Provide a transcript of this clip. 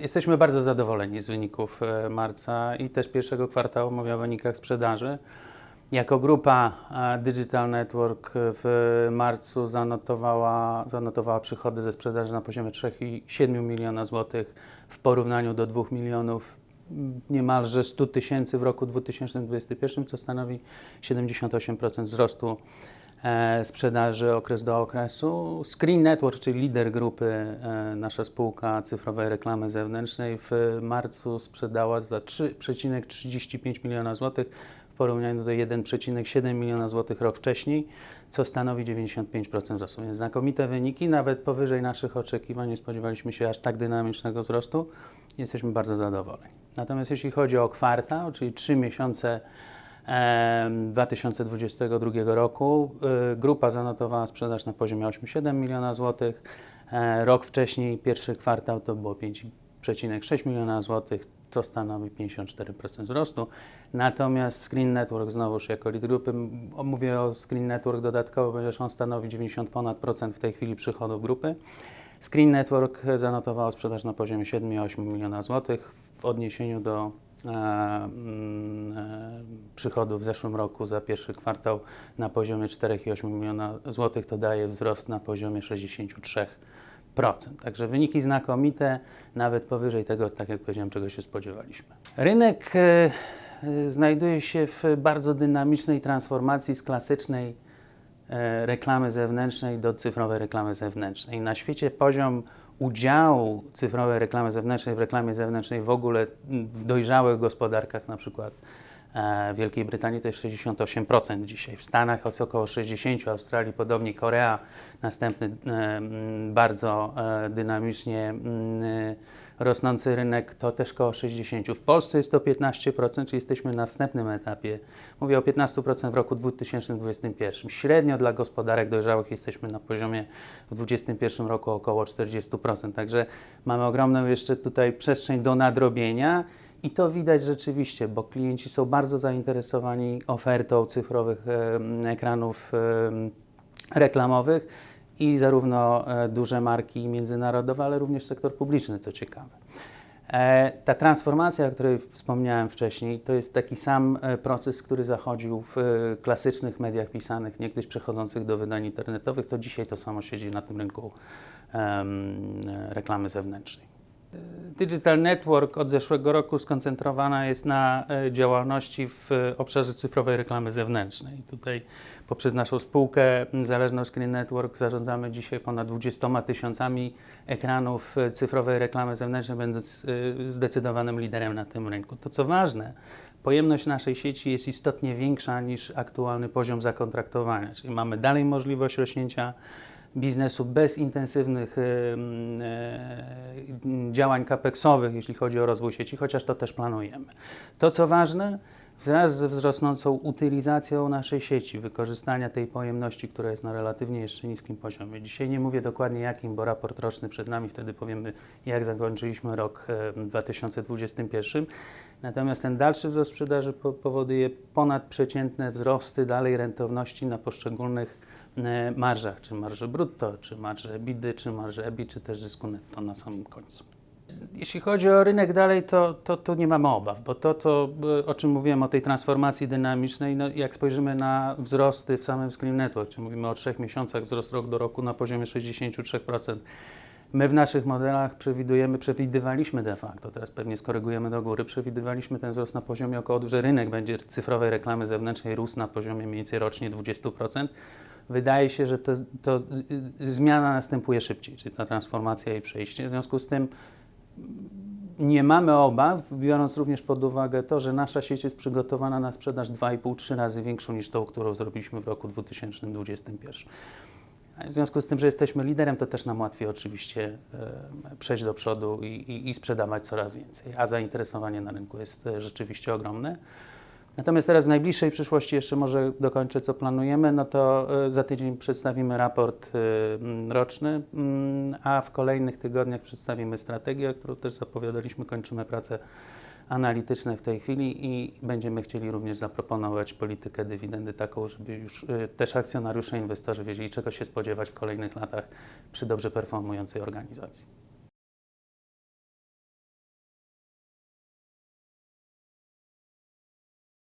Jesteśmy bardzo zadowoleni z wyników e, marca i też pierwszego kwartału mówię o wynikach sprzedaży. Jako grupa e, Digital Network w marcu zanotowała, zanotowała przychody ze sprzedaży na poziomie 3,7 miliona złotych w porównaniu do 2 milionów m, niemalże 100 tysięcy w roku 2021, co stanowi 78% wzrostu sprzedaży okres do okresu. Screen Network, czyli lider grupy, e, nasza spółka cyfrowej reklamy zewnętrznej w marcu sprzedała za 3,35 miliona złotych w porównaniu do 1,7 miliona złotych rok wcześniej, co stanowi 95% wzrostu. Więc znakomite wyniki, nawet powyżej naszych oczekiwań. Nie spodziewaliśmy się aż tak dynamicznego wzrostu. Jesteśmy bardzo zadowoleni. Natomiast jeśli chodzi o kwartał, czyli 3 miesiące 2022 roku, y, grupa zanotowała sprzedaż na poziomie 8,7 miliona złotych. E, Rok wcześniej, pierwszy kwartał to było 5,6 miliona złotych, co stanowi 54% wzrostu. Natomiast Screen Network, znowuż jako lead grupy, mówię o Screen Network dodatkowo, ponieważ on stanowi 90 ponad procent w tej chwili przychodów grupy. Screen Network zanotowało sprzedaż na poziomie 7,8 miliona złotych w odniesieniu do przychodów w zeszłym roku za pierwszy kwartał na poziomie 4,8 miliona złotych. To daje wzrost na poziomie 63%. Także wyniki znakomite, nawet powyżej tego, tak jak powiedziałem, czego się spodziewaliśmy. Rynek e, e, znajduje się w bardzo dynamicznej transformacji z klasycznej e, reklamy zewnętrznej do cyfrowej reklamy zewnętrznej. Na świecie poziom udziału cyfrowej reklamy zewnętrznej w reklamie zewnętrznej w ogóle w dojrzałych gospodarkach, na przykład e, w Wielkiej Brytanii to jest 68% dzisiaj, w Stanach jest około 60%, Australii podobnie, Korea następny e, bardzo e, dynamicznie e, rosnący rynek to też około 60%. W Polsce jest to 15%, czyli jesteśmy na wstępnym etapie. Mówię o 15% w roku 2021. Średnio dla gospodarek dojrzałych jesteśmy na poziomie w 2021 roku około 40%. Także mamy ogromną jeszcze tutaj przestrzeń do nadrobienia. I to widać rzeczywiście, bo klienci są bardzo zainteresowani ofertą cyfrowych ekranów reklamowych i zarówno e, duże marki międzynarodowe, ale również sektor publiczny, co ciekawe. E, Ta transformacja, o której wspomniałem wcześniej, to jest taki sam e, proces, który zachodził w klasycznych mediach pisanych, niegdyś przechodzących do wydań internetowych, to dzisiaj to samo siedzi na tym rynku reklamy zewnętrznej. Digital Network od zeszłego roku skoncentrowana jest na e, działalności w e, obszarze cyfrowej reklamy zewnętrznej. Tutaj poprzez naszą spółkę Zależną Screen Network zarządzamy dzisiaj ponad 20 tysiącami ekranów e, cyfrowej reklamy zewnętrznej, będąc zdecydowanym liderem na tym rynku. To co ważne, pojemność naszej sieci jest istotnie większa niż aktualny poziom zakontraktowania, czyli mamy dalej możliwość rośnięcia biznesu bez intensywnych em, e, działań kapeksowych, jeśli chodzi o rozwój sieci, chociaż to też planujemy. To co ważne, wraz ze wzrosnącą utylizacją naszej sieci, wykorzystania tej pojemności, która jest na relatywnie jeszcze niskim poziomie. Dzisiaj nie mówię dokładnie jakim, bo raport roczny przed nami, wtedy powiemy jak zakończyliśmy rok em, 2021. Natomiast ten dalszy wzrost sprzedaży po- powoduje ponadprzeciętne wzrosty dalej rentowności na poszczególnych e, marżach, czy marże brutto, czy marże EBITDA, czy marże EBIT, czy też zysku netto na samym końcu. Jeśli chodzi o rynek dalej, to, to tu nie mamy obaw, bo to, to, e, o czym mówiłem, o tej transformacji dynamicznej, no, jak spojrzymy na wzrosty w samym Screen Network, czy mówimy o trzech miesiącach wzrost rok do roku na poziomie 63%, My w naszych modelach przewidujemy, przewidywaliśmy de facto, teraz pewnie skorygujemy do góry, przewidywaliśmy ten wzrost na poziomie około, że rynek będzie cyfrowej reklamy zewnętrznej rósł na poziomie mniej więcej rocznie 20%. Wydaje się, że to, to y, zmiana następuje szybciej, czyli ta transformacja i przejście. W związku z tym nie mamy obaw, biorąc również pod uwagę to, że nasza sieć jest przygotowana na sprzedaż 2,5-3 razy większą niż tą, którą zrobiliśmy w roku 2021. W związku z tym, że jesteśmy liderem, to też nam łatwiej oczywiście e, przejść do przodu i, i, i sprzedawać coraz więcej, a zainteresowanie na rynku jest e, rzeczywiście ogromne. Natomiast teraz w najbliższej przyszłości jeszcze może dokończę, co planujemy, no to e, za tydzień przedstawimy raport m, roczny, mm, a w kolejnych tygodniach przedstawimy strategię, którą też zapowiadaliśmy, kończymy pracę analityczne w tej chwili i będziemy chcieli również zaproponować politykę dywidendy taką, żeby już y, też akcjonariusze, inwestorzy wiedzieli, czego się spodziewać w kolejnych latach przy dobrze performującej organizacji.